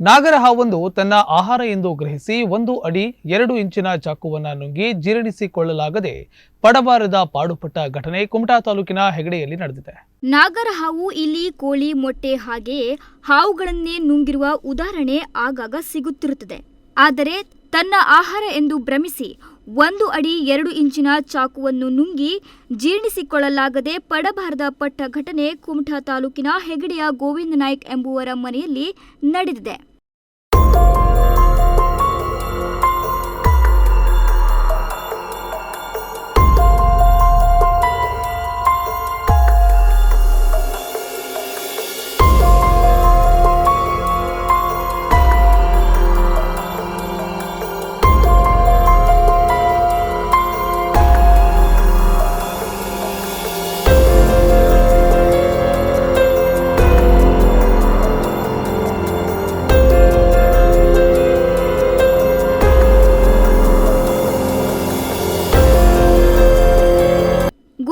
ನಾಗರ ಹಾವೊಂದು ತನ್ನ ಆಹಾರ ಎಂದು ಗ್ರಹಿಸಿ ಒಂದು ಅಡಿ ಎರಡು ಇಂಚಿನ ಚಾಕುವನ್ನು ನುಂಗಿ ಜೀರ್ಣಿಸಿಕೊಳ್ಳಲಾಗದೆ ಪಡಬಾರದ ಪಾಡುಪಟ್ಟ ಘಟನೆ ಕುಮಟಾ ತಾಲೂಕಿನ ಹೆಗಡೆಯಲ್ಲಿ ನಡೆದಿದೆ. ನಾಗರ ಹಾವು ಇಲ್ಲಿ ಕೋಳಿ, ಮೊಟ್ಟೆ ಹಾಗೆಯೇ ಹಾವುಗಳನ್ನೇ ನುಂಗಿರುವ ಉದಾಹರಣೆ ಆಗಾಗ ಸಿಗುತ್ತಿರುತ್ತದೆ. ಆದರೆ ತನ್ನ ಆಹಾರ ಎಂದು ಭ್ರಮಿಸಿ ಒಂದು ಅಡಿ ಎರಡು ಇಂಚಿನ ಚಾಕುವನ್ನು ನುಂಗಿ ಜೀರ್ಣಿಸಿಕೊಳ್ಳಲಾಗದೆ ಪಡಬಾರದ ಪಟ್ಟ ಘಟನೆ ಕುಮಟಾ ತಾಲೂಕಿನ ಹೆಗಡೆಯ ಗೋವಿಂದ ನಾಯ್ಕ ಎಂಬುವರ ಮನೆಯಲ್ಲಿ ನಡೆದಿದೆ.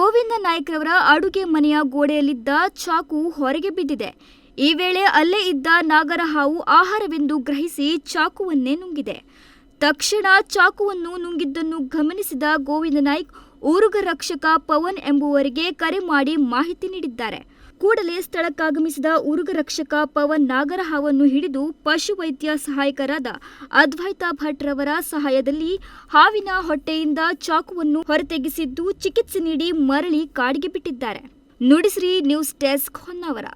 ಗೋವಿಂದ ನಾಯ್ಕ್ರವರ ಅಡುಗೆ ಮನೆಯ ಗೋಡೆಯಲ್ಲಿದ್ದ ಚಾಕು ಹೊರಗೆ ಬಿದ್ದಿದೆ. ಈ ವೇಳೆ ಅಲ್ಲೇ ಇದ್ದ ನಾಗರ ಹಾವು ಆಹಾರವೆಂದು ಗ್ರಹಿಸಿ ಚಾಕುವನ್ನೇ ನುಂಗಿದೆ. ತಕ್ಷಣ ಚಾಕುವನ್ನು ನುಂಗಿದ್ದನ್ನು ಗಮನಿಸಿದ ಗೋವಿಂದ ನಾಯ್ಕ್, ಊರುಗ ರಕ್ಷಕ ಪವನ್ ಎಂಬುವರಿಗೆ ಕರೆ ಮಾಡಿ ಮಾಹಿತಿ ನೀಡಿದ್ದಾರೆ. ಕೂಡಲೇ ಸ್ಥಳಕ್ಕಾಗಮಿಸಿದ ಉರುಗ ರಕ್ಷಕ ಪವನ್ ನಾಗರಹಾವನ್ನು ಹಿಡಿದು ಪಶುವೈದ್ಯ ಸಹಾಯಕರಾದ ಅದ್ವೈತ ಭಟ್ರವರ ಸಹಾಯದಲ್ಲಿ ಹಾವಿನ ಹೊಟ್ಟೆಯಿಂದ ಚಾಕುವನ್ನು ಹೊರತೆಗೆಸಿದ್ದು ಚಿಕಿತ್ಸೆ ನೀಡಿ ಮರಳಿ ಕಾಡಿಗೆ ಬಿಟ್ಟಿದ್ದಾರೆ. Nudisiri news desk Honnavar.